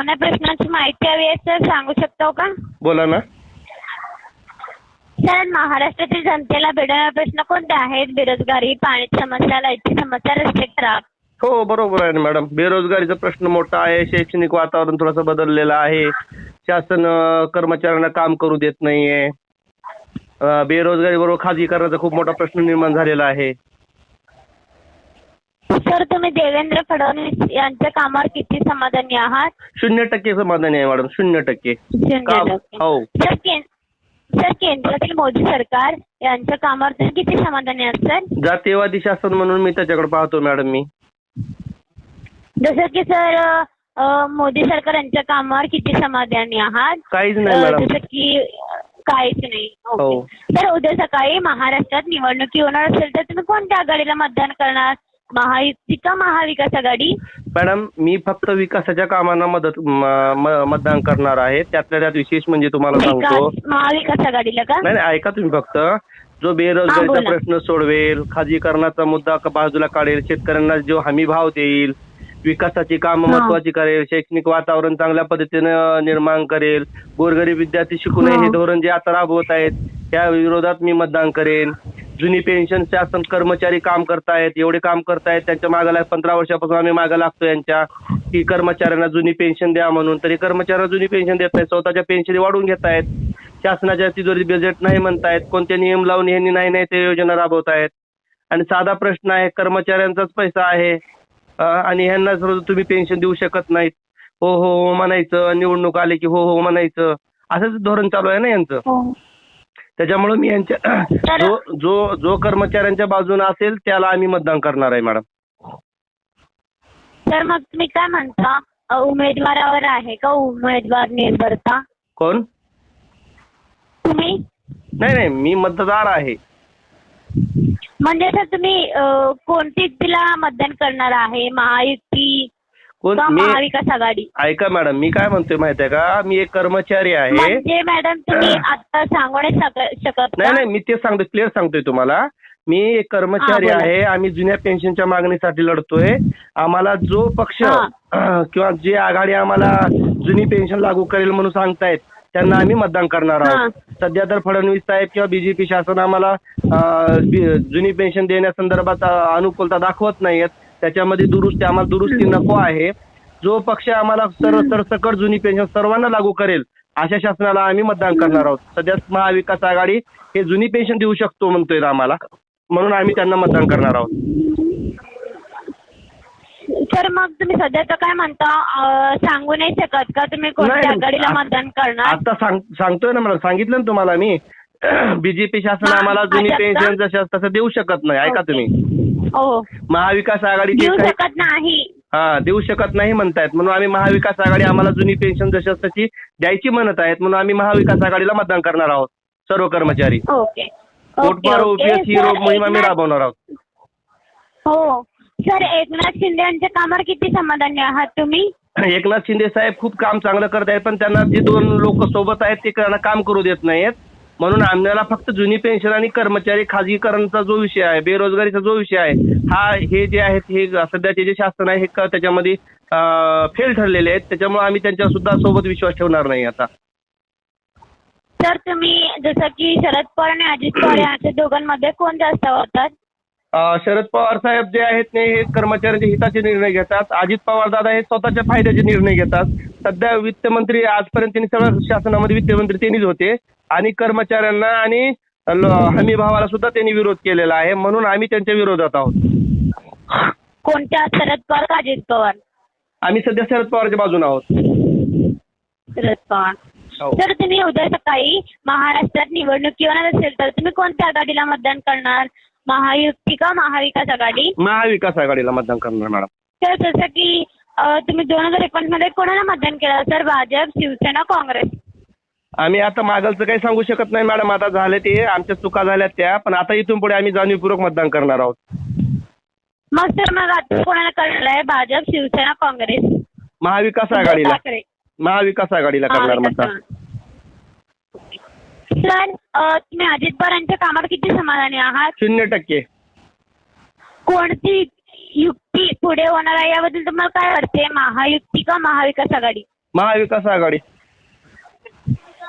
सामान्य प्रश्नांची माहिती हवी आहे सर सांगू शकतो का? बोला ना. सर महाराष्ट्रातील जनतेला भेडणारे प्रश्न कोणते आहेत? बेरोजगारी पाण्याची समस्या लाईटची समस्या रस्ते खराब. हो बरोबर आहे ना मॅडम बेरोजगारीचा प्रश्न मोठा आहे. शैक्षणिक वातावरण थोडंसं बदललेलं आहे. शासन अं, कर्मचाऱ्यांना काम करू देत नाहीये. अं, बेरोजगारीबरोबर खाजगीकरणाचा खूप मोठा प्रश्न निर्माण झालेला आहे. सर तुम्ही देवेंद्र फडणवीस यांच्या कामावर किती समाधानी आहात? शून्य टक्के समाधानी आहे मॅडम. शून्य टक्के. शून्य काम टक्के. हो. सर कें- सर केंद्रातील मोदी सरकार यांच्या कामावर तुम्ही किती समाधानी आहात सर? जातीयवादी शासन म्हणून मी त्याच्याकडे पाहतो मॅडम मी. जसं की सर अ, मोदी सरकार यांच्या कामावर किती समाधानी आहात? काहीच नाही अ, मॅडम. जसं की अ, काहीच नाही. हो. ओके सर उद्या सकाळी महाराष्ट्रात निवडणुकी होणार असेल तर तुम्ही कोणत्या आघाडीला मतदान करणार? महायुती का महाविकास आघाडी मॅडम मी फक्त विकासाच्या कामांना मदत म- म- मतदान करणार आहे त्यातल्या त्यात विशेष म्हणजे तुम्हाला सांगतो विकास महाविकास आघाडीला का नाही नाही, ऐका तुम्ही फक्त जो हा, बेरोजगारीचा बोला. प्रश्न सोडवेल खाजगीकरणाचा मुद्दा क- बाजूला काढेल शेतकऱ्यांना जो हमी भाव देईल विकासाची कामं हा. महत्वाची करेल शैक्षणिक वातावरण चांगल्या पद्धतीनं निर्माण करेल गोरगरीब विद्यार्थी शिकू नये हा. हे धोरण जे आता राबवत आहेत त्या विरोधात मी मतदान करेन जुनी पेन्शन शासन कर्मचारी काम करतायत एवढे काम करतायत त्यांच्या मागाला पंधरा वर्षापासून आम्ही मागं लागतो यांच्या. की कर्मचाऱ्यांना जुनी पेन्शन द्या म्हणून. तरी कर्मचाऱ्यांना जुनी पेन्शन देत नाही स्वतःच्या पेन्शन वाढवून घेत आहेत शासनाच्या तिजोरी बजेट नाही म्हणतायत कोणते नियम लावून यांनी नाही नाही ते योजना राबवतायत. आणि साधा प्रश्न आहे कर्मचाऱ्यांचाच पैसा आहे. आणि ह्यांना तुम्ही पेन्शन देऊ शकत नाहीत हो हो हो म्हणायचं निवडणूक आली की हो हो म्हणायचं. असंच धोरण चालू आहे ना यांचं? हो. त्याच्यामुळे मी यांच्या तर- जो जो जो कर्मचाऱ्यांच्या बाजूने असेल त्याला आम्ही मतदान करणार आहे मॅडम. सर मग तुम्ही काय म्हणता? अ, उमेदवारावर आहे का उमेदवार निर्भरता? कोण? तुम्ही? नाही नाही मी मतदार आहे. म्हणजे सर तुम्ही अ, कोणती तिला मतदान करणार आहे? महायुती कोण? का मी महाविकास आघाडी ऐका मॅडम मी काय म्हणतोय माहिती आहे का? मी एक कर्मचारी आहे. म्हणजे मॅडम तुम्ही आता सांगू नाही शक- शकत नाही का? नाही मी ते सांगतो क्लिअर सांगतोय तुम्हाला. मी एक कर्मचारी हा, बोला. आहे. आम्ही जुन्या पेन्शनच्या मागणीसाठी लढतोय. आम्हाला जो पक्ष हा. किंवा जे आघाडी आम्हाला जुनी पेन्शन लागू करेल म्हणून सांगतायत त्यांना आम्ही मतदान करणार आहोत. सध्या तर फडणवीस साहेब किंवा बीजेपी शासन आम्हाला अं, बी- जुनी पेन्शन देण्यासंदर्भात अं, अनुकूलता दाखवत नाहीयेत. त्याच्यामध्ये दुरुस्ती आम्हाला दुरुस्ती नको आहे. जो पक्ष आम्हाला सर सरसकट जुनी पेन्शन सर्वांना लागू करेल अशा शासनाला आम्ही मतदान करणार आहोत. सध्या महाविकास आघाडी हे जुनी पेन्शन देऊ शकतो म्हणतोय आम्हाला. म्हणून आम्ही त्यांना मतदान करणार आहोत. सर मग तुम्ही सध्या तर काय म्हणता? सांगू नाही शकत का तुम्ही कोणत्या आघाडीला मतदान करणार? आता सांग सांगतोय ना मला. सांगितलं ना तुम्हाला मी. बीजेपी शासन आम्हाला जुनी. पेन्शन जसं तसं देऊ शकत नाही. ऐका. तुम्ही. महाविकास आघाडीचे देऊ काही शकत नाही. हा देऊ शकत नाही म्हणतायत. म्हणून आम्ही महाविकास आघाडी आम्हाला जुनी पेन्शन जशी तशी द्यायची म्हणत आहेत म्हणून आम्ही महाविकास आघाडीला मतदान करणार आहोत सर्व कर्मचारी. ओके. पोट ओके, पारो ओके. ओपीएस ही सर, मोहीम आम्ही राबवणार आहोत. हो. सर एकनाथ शिंदे यांच्या कामावर किती समाधानी आहात तुम्ही? एकनाथ शिंदे साहेब खूप काम चांगलं करत आहेत पण त्यांना जे दोन लोक सोबत आहेत ते काम करू देत नाहीत म्हणून आम्हाला फक्त जुनी पेन्शन आणि कर्मचारी खाजगीकरणचा जो विषय आहे बेरोजगारीचा जो विषय आहे हा हे जे आहेत हे सध्याचे जे शासन आहे हे क- त्याच्यामध्ये फेल ठरलेले आहेत. त्याच्यामुळे आम्ही त्यांच्या सुद्धा सोबत विश्वास ठेवणार नाही आता. सर तुम्ही जसं की शरद पवार आणि अजित पवार यांच्या दोघांमध्ये कोण जास्त अं, शरद पवार साहेब जे आहेत ते हे कर्मचाऱ्यांच्या हिताचे निर्णय घेतात. अजित पवार दादा हे स्वतःच्या फायद्याचे निर्णय घेतात. सध्या वित्तमंत्री आजपर्यंत त्यांनी सगळ्या शासनामध्ये वित्तमंत्री त्यांनीच होते. आणि कर्मचाऱ्यांना आणि हमी भावाला सुद्धा त्यांनी विरोध केलेला आहे. म्हणून आम्ही त्यांच्या विरोधात आहोत. कोणत्या शरद पवार का अजित पवार? आम्ही सध्या शरद पवारच्या बाजूने आहोत. शरद पवार. हो. सर तुम्ही उद्या सकाळी महाराष्ट्रात निवडणुकी होणार असेल तर तुम्ही कोणत्या आघाडीला मतदान करणार? महायुती का महाविकास आघाडी? महाविकास आघाडीला मतदान करणार मॅडम. तर जसं की तुम्ही दोन हजार एकोणीसमध्ये कोणाला मतदान केलं? सर भाजप शिवसेना काँग्रेस? आम्ही आता मागलचं काही सांगू शकत नाही मॅडम. आता झाले ते. आमच्या चुका झाल्या त्या. पण आता इथून पुढे आम्ही जाणीवपूर्वक मतदान करणार आहोत. मग सर मग आता कोणाला आहे? भाजप शिवसेना काँग्रेस? महाविकास आघाडीला. ठाकरे. महाविकास आघाडीला करणार मतदान. सर अ, तुम्ही अजित पवार यांच्या कामावर किती समाधानी आहात? शून्य टक्के. कोणती युक्ती पुढे होणार आहे याबद्दल तुम्हाला काय वाटते महायुक्ती का महाविकास आघाडी? महाविकास आघाडी.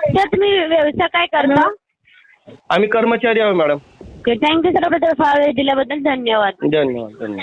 सर तुम्ही व्यवसाय काय करता? आम्ही कर्मचारी आहोत मॅडम. थँक्यू सर आपल्या दिल्याबद्दल धन्यवाद. धन्यवाद धन्यवाद.